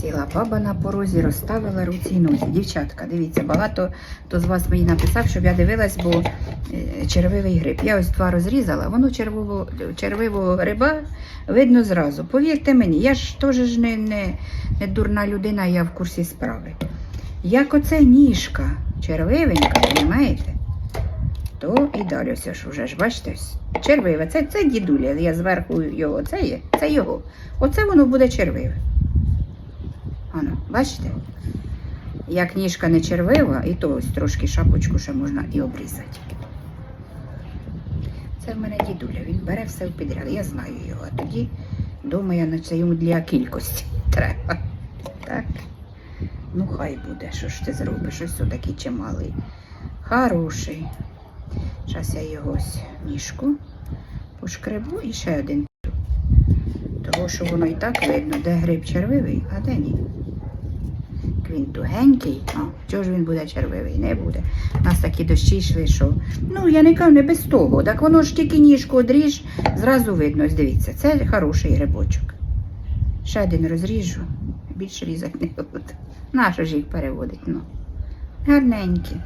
Сіла баба на порозі, розставила руці й носі. Дівчатка, дивіться, багато хто з вас мені написав, щоб я дивилась, бо е, червивий гриб. Я ось два розрізала, воно червово, червивого гриба видно зразу. Повірте мені, я ж теж не, не, не дурна людина, я в курсі справи. Як оце ніжка червивенька, розумієте? То і далі ось ж уже ж, бачите, червиве. Це, це дідуля, я зверху його, це є, це його. Оце воно буде червиве. Ано, бачите? Як ніжка не червива, і то ось трошки шапочку ще можна і обрізати. Це в мене дідуля, він бере все в підряд. Я знаю його, а тоді думаю, це йому для кількості треба. Так. Ну, хай буде, що ж ти зробиш, ось такий чималий. Хороший. Зараз я його ось ніжку пошкребу і ще один. Того, що воно і так видно, де гриб червивий, а де ні. Він тугенький, а чого ж він буде червивий? Не буде. У нас такі дощі йшли, що. Ну, я не кажу, не без того. Так воно ж тільки ніжку одріж, зразу видно. Дивіться, це хороший грибочок. Ще один розріжу, більше різати не буду. Нащо ж їх переводить? Ну. Гарненькі.